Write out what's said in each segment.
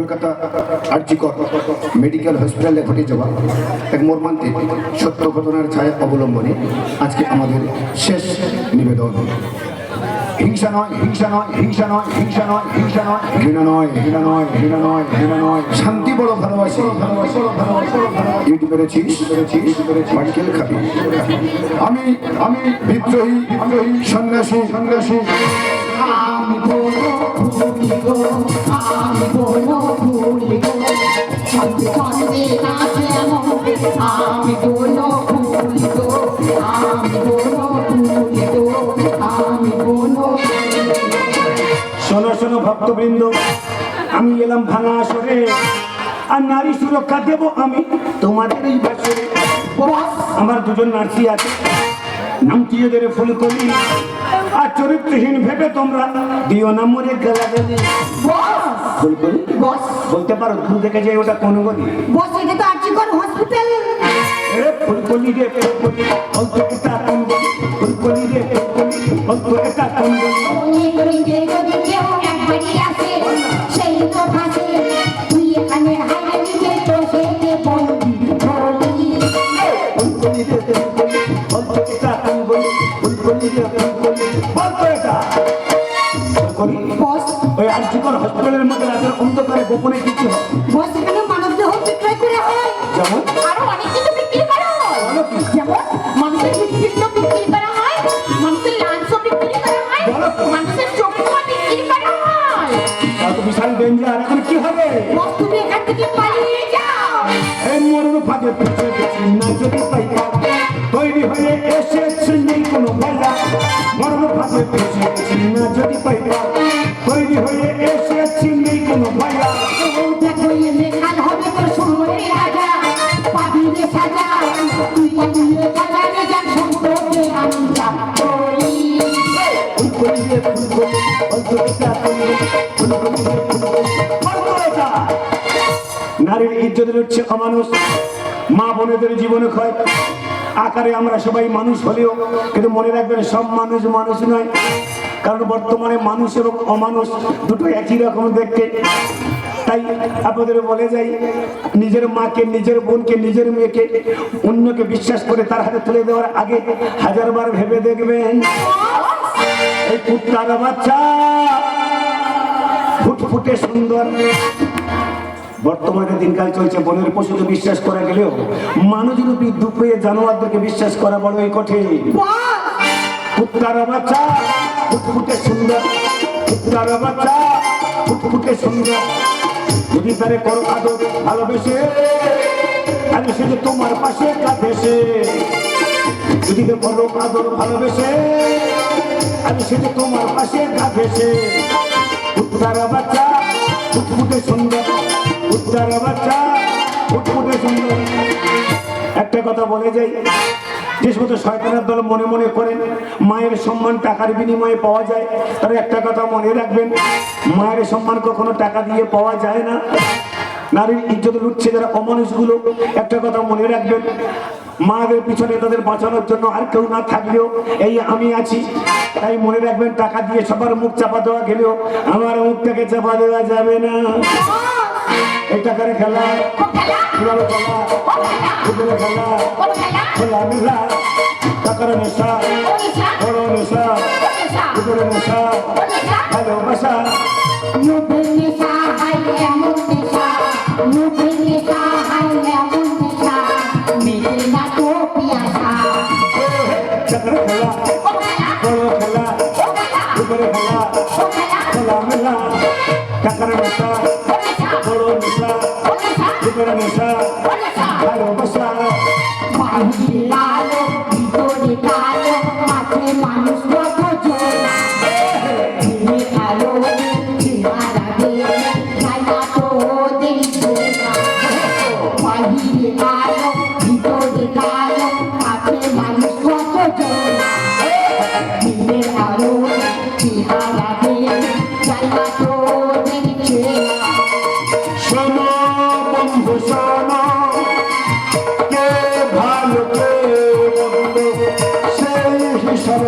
Kolkata RG Kar medical হসপিটালে ঘটে যাওয়া এক মর্মান্তিক সত্য ঘটনার ছায়া অবলম্বনে আজকে আমাদের শেষ নিবেদন। হিংসা নয় হিংসা নয় হিংসা নয় হিংসা নয় হিংসা নয়। ঘৃণা নয় ঘৃণা নয় ঘৃণা নয় ঘৃণা নয়। শান্তি বড় ভালোবাসি। ইউটি খাবি। আমি আমি বিদ্রোহী বিদ্রোহী সন্ন্যাসী সন্ন্যাসী। আমি বলো ভুলি গো আমি বলো ভুলি গো। ছন্দে ছন্দে নাচে এমন আমি বলো ভুলি গো আমি বলো ভুলি গো আমি বলো। শোনো শোনো ভক্তবৃন্দ আমি এলাম ভাঙা আসরে আর নারী সুরক্ষা দেব আমি তোমাদের এই বছরে বস। আমার দুজন নার্সি আছে নামটি এদের ফুলকলি? চরিত্রহীন ভেবে তোমরা দিও নম্বরে গেলা গেলি ফুলকলি বলতে পারো দূর দেখে যাই ওটা কোন গলি? বস এটা তো আর্জিকর হসপিটাল ফুলকলি রে ফুলকলি। অল্প এটা কোন গলি? ফুলকলি রে ফুলকলি। অল্প এটা কোন গলি? গোপনে কিছু হয়। বস এখানে মানব দেহ বিক্রয় করে হয়। যেমন? আরও অনেক কিছু বিক্রি করা হয়? যেমন মানুষের হৃৎপিণ্ড বিক্রি করা হয় মানুষের লাঞ্চ বিক্রি করা হয় মানুষের চক্ষু বিক্রি করা হয়। তার তো বিশাল ডেঞ্জার এখন কি হবে? বস তুমি এখান থেকে পালিয়ে যাও। এই মরণ ফাঁদে পিছে গেছি হচ্ছে অমানুষ। মা বোনেদের জীবনে ক্ষয়। আকারে আমরা সবাই মানুষ হলেও, কিন্তু মনে রাখবেন সব মানুষ মানুষ নয়। কারণ বর্তমানে মানুষ এবং অমানুষ দুটো একই রকম দেখতে। তাই আপনাদের বলে যাই, নিজের মাকে, নিজের বোনকে, নিজের মেয়েকে, অন্যকে বিশ্বাস করে তার হাতে তুলে দেওয়ার আগে হাজারবার ভেবে দেখবেন, এই কুত্তার বাচ্চা ফুটফুটে সুন্দর। বর্তমানে দিনকাল চলছে, বনের পশুকে বিশ্বাস করা গেলেও মানুষরূপী দুপে জানোয়ারদেরকে বিশ্বাস করা বড়ই কঠিন। কুত্তার বাচ্চা ফুটফুটে সুন্দর। কুত্তার বাচ্চা ফুটফুটে সুন্দর। যদি তারে করো আদর, ভালোবেসে আমি যে তোমার পাশে কাঁধেসে যদি করো আদর, ভালোবেসে আমি যে তোমার পাশে কাঁধেসে কুত্তার বাচ্চা ফুটফুটে সুন্দর। কুত্তার বাচ্চা, ফুটফুটে সুন্দর একটা কথা বলে যাই, যে সমস্ত শয়তানের দল মনে মনে করেন মায়ের সম্মান টাকার বিনিময়ে পাওয়া যায় তার একটা কথা মনে রাখবেন, মায়ের সম্মান কখনো টাকা দিয়ে পাওয়া যায় না। নারীর ইজ্জত লুটছে যারা অমানুষগুলো। একটা কথা মনে রাখবেন মাদের পিছনে তাদের বাঁচানোর জন্য আর কেউ না থাকলেও এই আমি আছি। তাই মনে রাখবেন, টাকা দিয়ে সবার মুখ চাপা দেওয়া গেলেও আমার মুখটাকে চাপা দেওয়া যাবে না। এই টাকার খেলা। খেলা খেলা। ফুটবলের খেলা। খোলা মেলা। টাকার নেশা। বড় নেশা। উপরে নেশা। ভালোবাসা। মুখে নেশা হাই এমন নেশা। মুখে নেশা হাই এমন নেশা। মেরে না তো পিয়াসা। টাকার খেলা। উপরে নেশা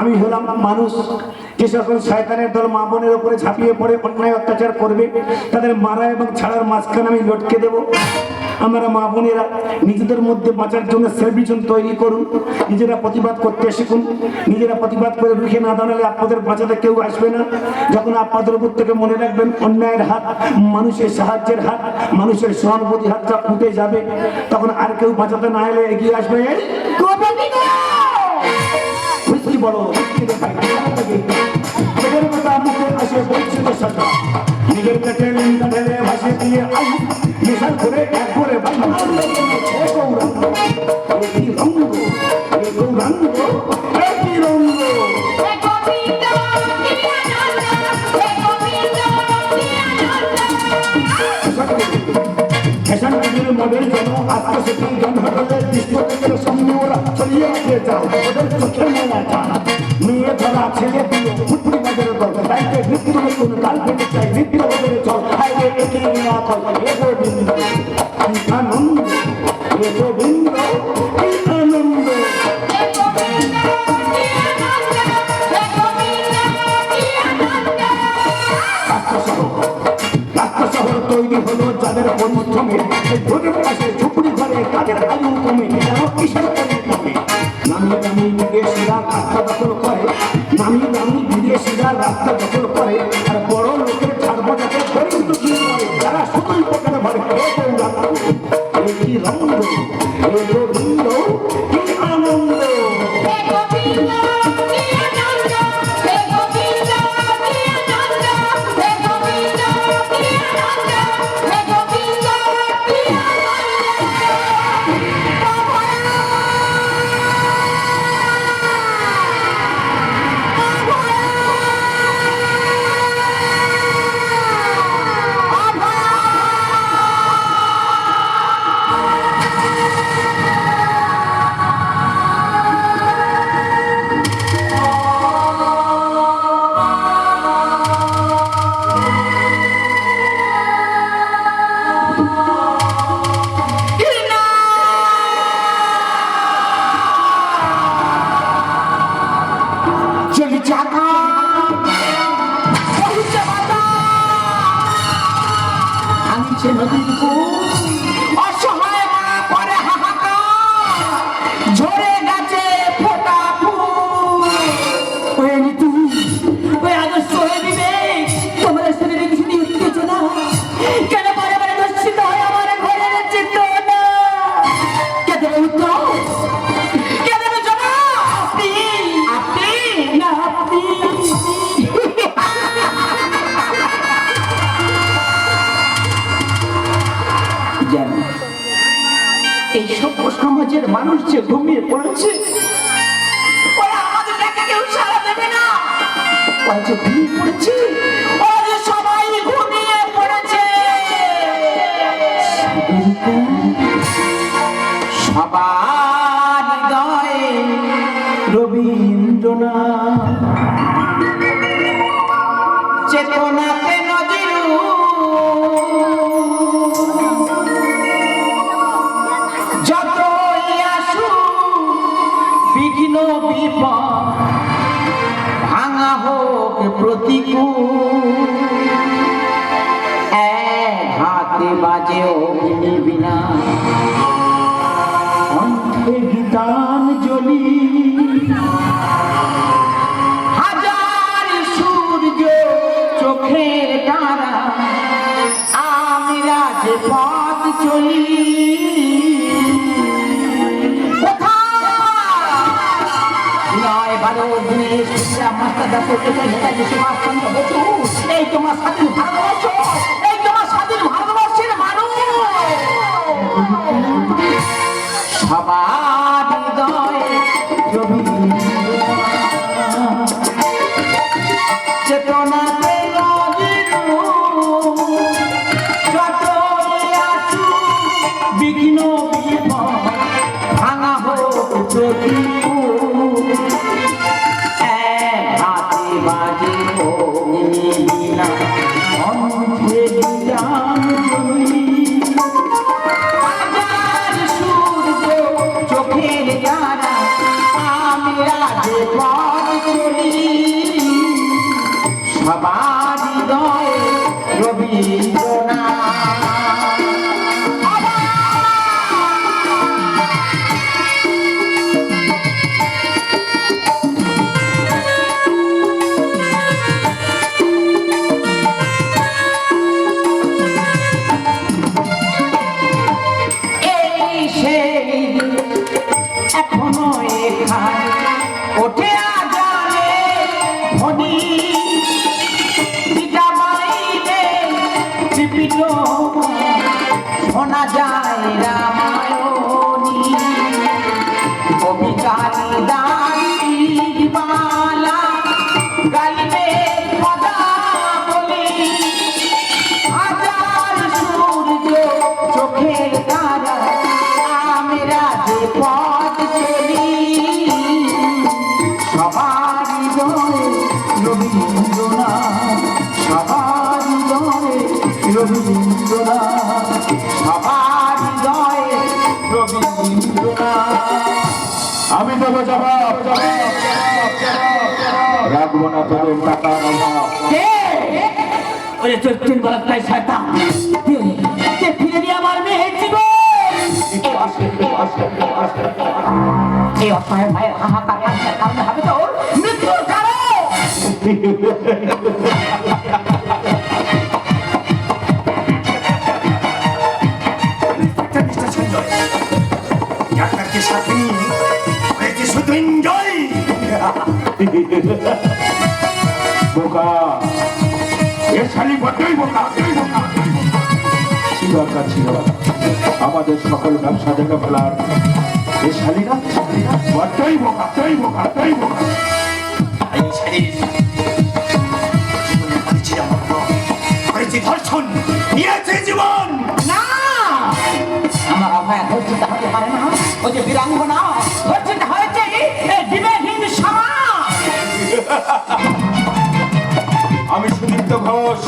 আমি হলাম মানুষ। যে সকল শয়তানের দল মা বোনের উপরে ঝাঁপিয়ে পড়ে, অন্যায় অত্যাচার করবে, তাদের মারা এবং ছাড়ার মাঝখানে আমি লটকে দেবো। আমরা মা বোনেরা নিজেদের মধ্যে বাঁচার জন্য সেলভিশন তৈরি করুন, নিজেরা প্রতিবাদ করতে শিখুন, নিজেরা প্রতিবাদ করে রুখে না দাঁড়ালে আপনাদের বাঁচাতে কেউ আসবে না। যখন আপনাদের উপর থেকে মনে রাখবেন, অন্যায়ের হাত, মানুষের সাহায্যের হাত, মানুষের সহানুভূতি হাতটা ফুটে যাবে, তখন আর কেউ বাঁচাতে না এলে এগিয়ে আসবে। খুশকি বড় কেমন লাগে? তোদের কথা মুখে আসে বলছে তো সাথা নিজের পেটে নিন্দা ঢেলে ভাসে দিয়ে আই। নেশার করে এক করে বাংলা আমি কি রঙ্গ টিভির মডেল যেন আত্মসচেতন জন হলে দৃশ্য থেকে সামনে ওরা চলিয়ে দিয়ে যাও। ওদের চোখে মেলা যান মেয়ে ধরা, ছেলে দিল ফুটফুটি বাজারে দল। তাইকে নৃত্য নতুন কাল পেতে চাই নৃত্য বাজারে চল। তৈরি হলো যাদের পরিশ্রমে এই রোডের পাশে ঝুপড়ি ঘরে তাদের আয়ু কমে যেন কিসের পরিশ্রমে নামি দামি বিদেশিরা রাস্তা 玩具。সূর্য চোখের তারা আমি রাজে চলি। বারো দিনে মাস্টার এই তোমার স্বাধীন ভারতবর্ষ রাখব না তোদের টাকার ওরে তোর তিন বলার তাই শয়তান কে কে ফিরে দিয়ে আমার মেয়ে জীবন। এই অসহায় মায়ের হাহাকার কারণে হবে তোর মৃত্যুর কারণ। সাথে শুধু এনজয় বোকা। এ শালি বড্ডই বোকা কি দরকার ছিল আমাদের সকল ব্যবসা দেখে ফেলার। এ শালি না বড্ডই বোকা বড্ডই বোকা বড্ডই বোকা। ধর্ষণ নিয়েছে জীবন। না! আমার অভয় ধৈর্যিত হতে পারে না। ওই যে বীরাঙ্গনা ধৈর্যিত হয়েছে এই সমাজ। সুদীপ্ত ঘোষ।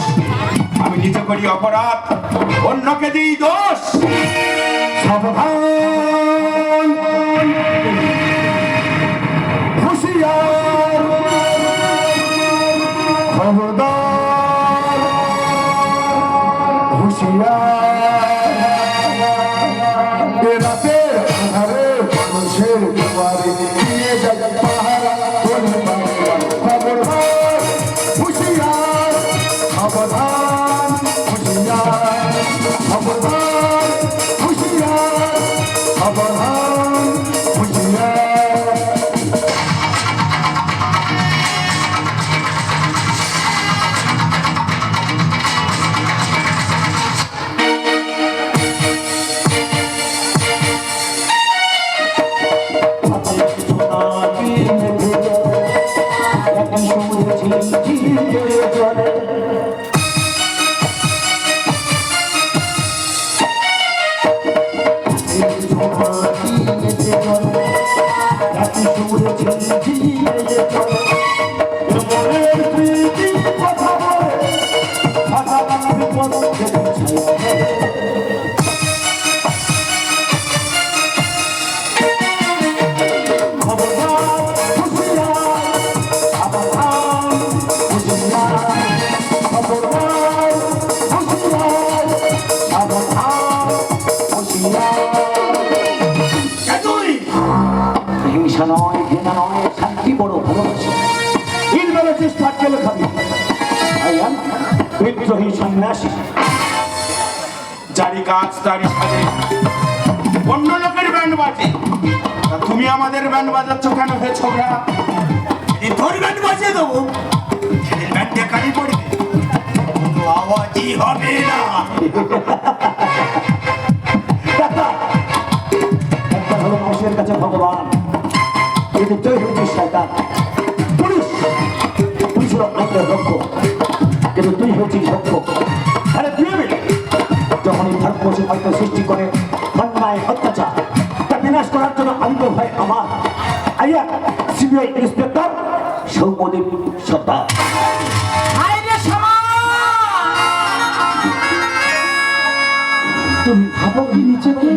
আমি নিজে করি অপরাধ অন্যকে দিই দোষ। সাবধান। হুঁশিয়ার তুই হিংসা নয় ঘৃণা নয় শান্তি বড় ভালোবাসি। ইলবেলা চেষ্টা কেলে খাবি। আই এম বিদ্রোহী সন্ন্যাসী। যারি কাজ সাজে। অন্য লোকের ব্যান্ড বাজে। তা তুমি আমাদের ব্যান্ড বাজাচ্ছ কেন হে ছোকরা? এই তোর ব্যান্ড বাজিয়ে দেবো। ব্যান্ডে কালি পড়বে। আওয়াজই হবে না। কিন্তু জয় হচ্ছে শয়তান। পুলিশ পুলিশ হলো আইনের রক্ষক কিন্তু তুই হচ্ছিস রক্ষক আরে তুই যখন এই ভারতবর্ষে হয়তো সৃষ্টি করে অন্যায় অত্যাচার তা বিনাশ করার জন্য আমি তো ভাই আমার। আইয়া সিবিআই ইন্সপেক্টর সৌমদীপ সর্দার। হায় তুমি ভাবো কি নিজেকে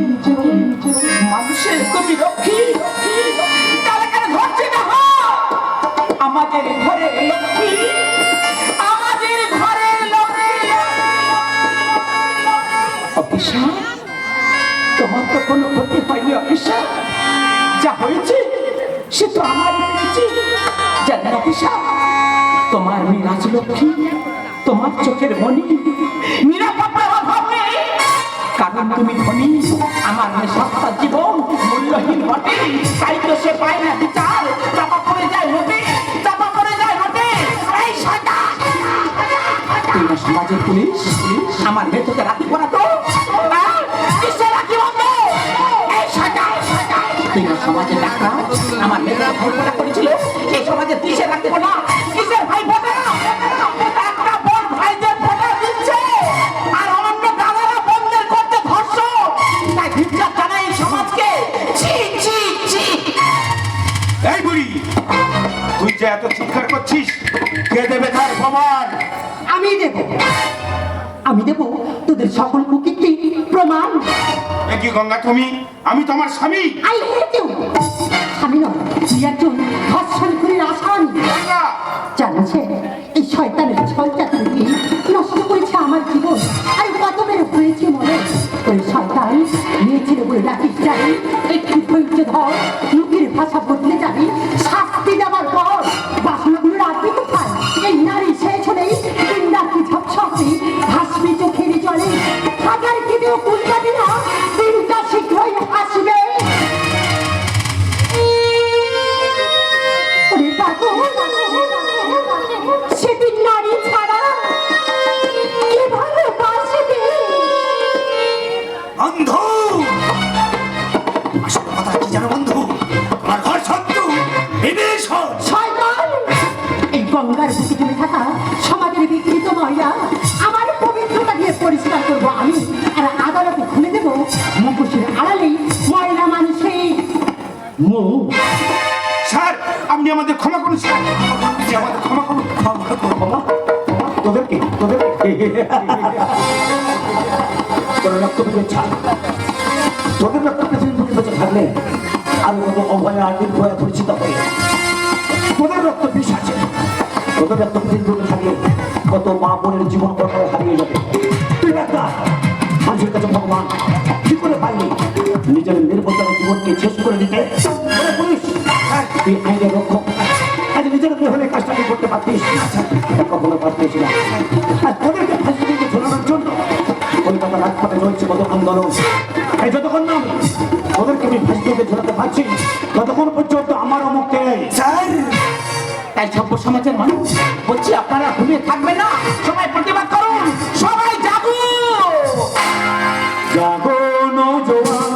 তোমার তো কোনো ক্ষতি হয়নি, অফিসার। যা হয়েছে, সে তো আমার হয়েছে। জানেন অফিসার, তোমার মেয়ে রাজলক্ষ্মী তোমার চোখের মনি নিরাপত্তার অভাব নেই। কারণ তুমি ধনী, আমার সত্তা জীবন মূল্যহীন বটে। তাই তো সে পায় না বিচার। চাপা পড়ে যায় নোটে, চাপা পড়ে যায় নোটে। এই সমাজের পুলিশ আমার তোকে রাখি পড়া তো হ্যাঁ? কিসের রাখি! তুই সমাজে ডাক্তার আমার মেয়েরা করেছিল এই সমাজে তুই সে রাখতে কিসের গঙ্গা তুমি আমি তোমার স্বামী। আই হেট ইউ আমি নয় তুই একজন ধর্ষণ করে আসামি জানছে এই শয়তানের ছলটা তুমি নষ্ট করেছে আমার জীবন। আর কত মেরে হয়েছে মনে ওই শয়তান মেয়ে ছেলে বলে ডাকিস জানি একটু ধৈর্য ধর লোকের ভাষা বদলে যাবি গঙ্গার বুকে জমে থাকা সমাজের বিকৃত ময়লা আমার পবিত্রতা দিয়ে পরিষ্কার করব আমি। আর আদালতে খুলে দেব মুখোশের আড়ালেই ময়লা মানুষের। মুখ স্যার, আপনি আমাদের ক্ষমা করুন, স্যার। আমাদের ক্ষমা করুন। ক্ষমা তোদেরকে তোদেরকে। তোর রক্ত ছাড় তোদের রক্ত পৃথিবীর বেঁচে থাকলে আমি আর পরিচিত হয়ে। তোদের রক্ত পৃথিবীর থাকলে কত মা বোনের জীবন কত হারিয়ে যাবে তুই একটা মানুষের কাছে ভগবান, কি করে পাইনি নিজের নির্ভরতার জীবনকে শেষ করে দিতে পুলিশ হলে কাজটা করতে পারতিস? কখনো পারতিস না। আর তোদেরকে ফাঁসি জন্য কত আন্দোলন। ওদেরকে আমি ফাঁসি ঝোলাতে পারছি, ততক্ষণ পর্যন্ত থাকবেন না। সবাই প্রতিবাদ করুন। সবাই জাগু। জাগো নজওয়ান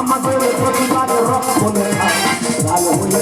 আমাদের প্রতিবাদ রক্ত ভালো হবে